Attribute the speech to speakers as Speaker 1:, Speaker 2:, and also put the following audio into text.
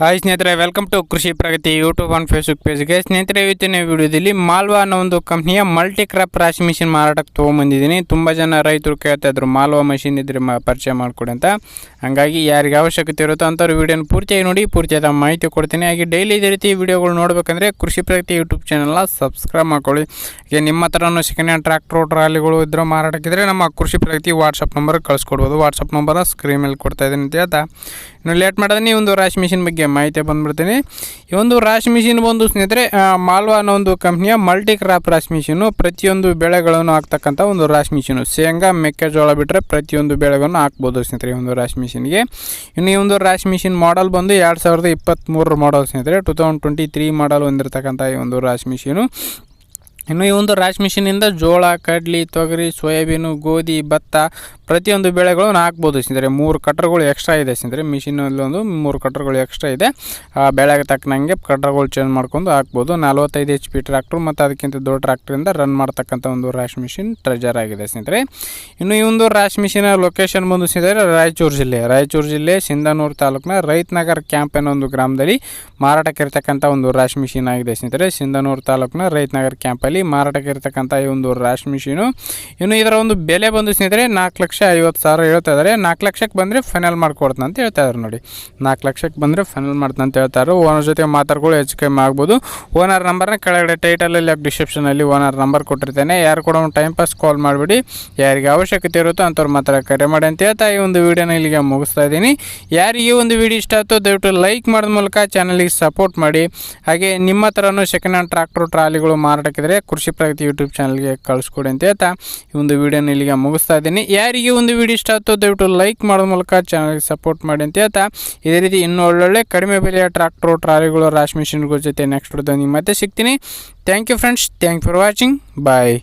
Speaker 1: Hi ಸ್ನೇಹಿತರೆ welcome to Krishi Pragati YouTube on Facebook ಪೇಜ್ಗೆ ಸ್ನೇಹಿತರೆ, ಇವತ್ತಿನ ವಿಡಿಯೋದಲ್ಲಿ ಮಾಲ್ವಾ ಅನ್ನೋ ಒಂದು ಕಂಪ್ನಿಯ ಮಲ್ಟಿ ಕ್ರಾಪ್ ರಾಶಿ ಮಿಷಿನ್ ಮಾರಾಟಕ್ಕೆ ತೊಗೊಂಬಂದಿದ್ದೀನಿ. ತುಂಬ ಜನ ರೈತರು ಕೇಳ್ತಾ ಇದ್ರು, ಮಾಲ್ವಾ ಮಷಿನ್ ಇದ್ರೆ ಮ ಪರಿಚಯ ಮಾಡಿಕೊಡಿ ಅಂತ. ಹಾಗಾಗಿ ಯಾರಿಗೆ ಅವಶ್ಯಕತೆ ಇರುತ್ತೋ ಅಂಥವ್ರು ವಿಡಿಯೋನ ಪೂರ್ತಿಯಾಗಿ ನೋಡಿ, ಪೂರ್ತಿಯಾದ ಮಾಹಿತಿ ಕೊಡ್ತೀನಿ. ಹಾಗೆ ಡೈಲಿ ಇದೇ ರೀತಿ ವಿಡಿಯೋಗಳು ನೋಡಬೇಕಂದ್ರೆ ಕೃಷಿ ಪ್ರಗತಿ ಯೂಟ್ಯೂಬ್ ಚಾನಲ್ನ ಸಬ್ಸ್ಕ್ರೈಬ್ ಮಾಡ್ಕೊಳ್ಳಿ. ಹಾಗೆ ನಿಮ್ಮ ಹತ್ರನೂ ಸೆಕೆಂಡ್ ಹ್ಯಾಂಡ್ ಟ್ರ್ಯಾಕ್ಟರ್ ಟ್ರಾಲಿಗಳು ಇದ್ರೆ ಮಾರಾಟಕ್ಕಿದ್ರೆ ನಮ್ಮ ಕೃಷಿ ಪ್ರಗತಿ ವಾಟ್ಸಪ್ ನಂಬರ್ ಕಳಿಸ್ಕೊಡ್ಬೋದು. ವಾಟ್ಸಪ್ ನಂಬರ್ ಸ್ಕ್ರೀನ್ ಮೇಲೆ ಕೊಡ್ತಾ ಇದ್ದೀನಿ ಅಂತ ಹೇಳ್ತಾ. ಇನ್ನು ಲೇಟ್ ಮಾಡಿದ್ರೆ ಒಂದು ರಾಶಿ ಮಿಷಿನ್ ಬಗ್ಗೆ ಮಾಹಿತಿ ಬಂದ್ಬಿಡ್ತೀನಿ. ಈ ಒಂದು ರಾಶಿ ಮಿಷಿನ್ ಬಂದು ಸ್ನೇಹಿತರೆ ಮಾಲ್ವಾ ಅನ್ನೋ ಒಂದು ಕಂಪ್ನಿಯ ಮಲ್ಟಿ ಕ್ರಾಪ್ ರಾಶಿ ಮಿಷಿನು ಪ್ರತಿಯೊಂದು ಬೆಳೆಗಳನ್ನು ಹಾಕ್ತಕ್ಕಂಥ ಒಂದು ರಾಶಿ ಮಿಷಿನು. ಶೇಂಗಾ, ಮೆಕ್ಕೆಜೋಳ ಬಿಟ್ಟರೆ ಪ್ರತಿಯೊಂದು ಬೆಳೆಗಳನ್ನು ಹಾಕ್ಬೋದು ಸ್ನೇಹಿತರೆ ಈ ಒಂದು ರಾಶಿ ಮಿಷಿನ್ಗೆ. ಇನ್ನು ಈ ಒಂದು ರಾಶಿ ಮಿಷಿನ್ ಮಾಡಲ್ ಬಂದು ಎರಡು ಸಾವಿರದ ಇಪ್ಪತ್ತ್ಮೂರರ ಮಾಡಲ್ ಸ್ನೇಹಿತರೆ two thousand twenty three model ಹೊಂದಿರತಕ್ಕಂಥ ಈ ಒಂದು ರಾಶಿ ಮಿಷಿನು. ಇನ್ನು ಈ ಒಂದು ರಾಶಿ ಮಿಷಿನಿಂದ ಜೋಳ, ಕಡ್ಲಿ, ತೊಗರಿ, ಸೋಯಾಬೀನು, ಗೋಧಿ, ಭತ್ತ ಪ್ರತಿಯೊಂದು ಬೆಳೆಗಳನ್ನು ಹಾಕ್ಬೋದು ಸಿಂದರೆ. ಮೂರು ಕಟ್ರ್ಗಳು ಎಕ್ಸ್ಟ್ರಾ ಇದೆ ಸಿಂದರೆ. ಮಿಷಿನಲ್ಲಿ ಒಂದು ಮೂರು ಕಟ್ರ್ಗಳು ಎಕ್ಸ್ಟ್ರಾ ಇದೆ. ಆ, ಬೆಳೆಗೆ ತಕ್ಕನಂಗೆ ಕಟ್ರ್ಗಳು ಚೇಂಜ್ ಮಾಡ್ಕೊಂಡು ಹಾಕ್ಬೋದು. ನಲವತ್ತೈದು ಎಚ್ ಪಿ ಟ್ರ್ಯಾಕ್ಟ್ರು ಮತ್ತು ಅದಕ್ಕಿಂತ ದೊಡ್ಡ ಟ್ರ್ಯಾಕ್ಟ್ರಿಂದ ರನ್ ಮಾಡ್ತಕ್ಕಂಥ ಒಂದು ರಾಶಿ ಮಿಷಿನ್ ಟ್ರೆಜರ್ ಆಗಿದೆ ಸ್ನೇಹಿತರೆ ಇನ್ನು ಈ ಒಂದು ರಾಶಿ ಮಿಷಿನ ಲೊಕೇಶನ್ ಬಂದು ಸಿಂದರೆ ರಾಯಚೂರು ಜಿಲ್ಲೆ. ರಾಯಚೂರು ಜಿಲ್ಲೆ ಸಿಂಧನೂರು ತಾಲೂಕಿನ ರೈತನಗರ್ ಕ್ಯಾಂಪ್ ಅನ್ನೋ ಒಂದು ಗ್ರಾಮದಲ್ಲಿ ಮಾರಾಟಕ್ಕೆ ಇರ್ತಕ್ಕಂಥ ಒಂದು ರಾಶಿ ಮಿಷಿನ್ ಆಗಿದೆ ಸ್ನೇಹಿತರೆ ಸಿಂಧನೂರು ತಾಲೂಕಿನ ರೈತನಗರ್ ಕ್ಯಾಂಪಲ್ಲಿ ಮಾರಾಟಕ್ಕೆ ಇರತಕ್ಕಂಥ ಈ ಒಂದು ರಾಶ್ ಮಿಷಿನು. ಇನ್ನು ಇದರ ಒಂದು ಬೆಲೆ ಬಂದು ಸ್ನೇಹಿತರೆ, ನಾಲ್ಕು ಲಕ್ಷ ಐವತ್ತು ಸಾವಿರ ಹೇಳ್ತಾ ಇದ್ದಾರೆ. ನಾಲ್ಕು ಲಕ್ಷಕ್ಕೆ ಬಂದರೆ ಫೈನಲ್ ಮಾಡ್ಕೊಡ್ತಾನೆ ಅಂತ ಹೇಳ್ತಾ ಇದ್ದಾರೆ ನೋಡಿ. ನಾಲ್ಕು ಲಕ್ಷಕ್ಕೆ ಬಂದರೆ ಫೈನಲ್ ಮಾಡ್ತಾನೆ ಅಂತ ಹೇಳ್ತಾರೆ ಓನರ್ ಜೊತೆ ಮಾತಾಡ್ಕೊಳ್ಳಿ ಹೆಚ್ಚು ಕಮ್ಮಿ ಆಗ್ಬೋದು. ಓನರ್ ನಂಬರ್ನ ಕೆಳಗಡೆ ಟೈಟಲಲ್ಲಿ ಡಿಸ್ಕ್ರಿಪ್ಷನಲ್ಲಿ ಓನರ್ ನಂಬರ್ ಕೊಟ್ಟಿರ್ತೇನೆ. ಯಾರು ಕೂಡ ಒಂದು ಟೈಮ್ ಪಾಸ್ ಕಾಲ್ ಮಾಡಿಬಿಡಿ. ಯಾರಿಗೆ ಅವಶ್ಯಕತೆ ಇರುತ್ತೋ ಅಂಥವ್ರು ಮಾತ್ರ ಕರೆ ಮಾಡಿ ಅಂತ ಹೇಳ್ತಾ ಈ ಒಂದು ವೀಡಿಯೋನ ಇಲ್ಲಿಗೆ ಮುಗಿಸ್ತಾ ಇದ್ದೀನಿ. ಯಾರಿಗೆ ಒಂದು ವಿಡಿಯೋ ಇಷ್ಟ ಆಯಿತು ದಯವಿಟ್ಟು ಲೈಕ್ ಮಾಡೋದ ಮೂಲಕ ಚಾನಲಿಗೆ ಸಪೋರ್ಟ್ ಮಾಡಿ. ಹಾಗೆ ನಿಮ್ಮ ಹತ್ರನೂ ಸೆಕೆಂಡ್ ಹ್ಯಾಂಡ್ ಟ್ರಾಕ್ಟರ್ ಟ್ರಾಲಿಗಳು ಮಾರಾಟಕ್ಕಿದ್ರೆ ಕೃಷಿ ಪ್ರಗತಿ ಯೂಟ್ಯೂಬ್ ಚಾನಲ್ಗೆ ಕಳಿಸ್ಕೊಡಿ ಅಂತ ಹೇಳ್ತಾ ಈ ಒಂದು ವಿಡಿಯೋನ ಇಲ್ಲಿಗೆ ಮುಗಿಸ್ತಾ ಇದ್ದೀನಿ. ಯಾರಿಗೆ ಒಂದು ವಿಡಿಯೋ ಇಷ್ಟ ಆಯ್ತು ದಯವಿಟ್ಟು ಲೈಕ್ ಮಾಡೋದ ಮೂಲಕ ಚಾನಲ್ಗೆ ಸಪೋರ್ಟ್ ಮಾಡಿ ಅಂತ ಹೇಳ್ತಾ. ಇದೇ ರೀತಿ ಇನ್ನೂ ಒಳ್ಳೊಳ್ಳೆ ಕಡಿಮೆ ಬೆಲೆಯ ಟ್ರಾಕ್ಟರ್ ಟ್ರಾಲಿಗಳು, ರಾಶ್ ಮಿಷಿನ್ಗಳ ಜೊತೆ ನೆಕ್ಸ್ಟ್ ನಿಮ್ಮ ಮತ್ತೆ ಸಿಗ್ತೀನಿ. Thank you friends thank for watching bye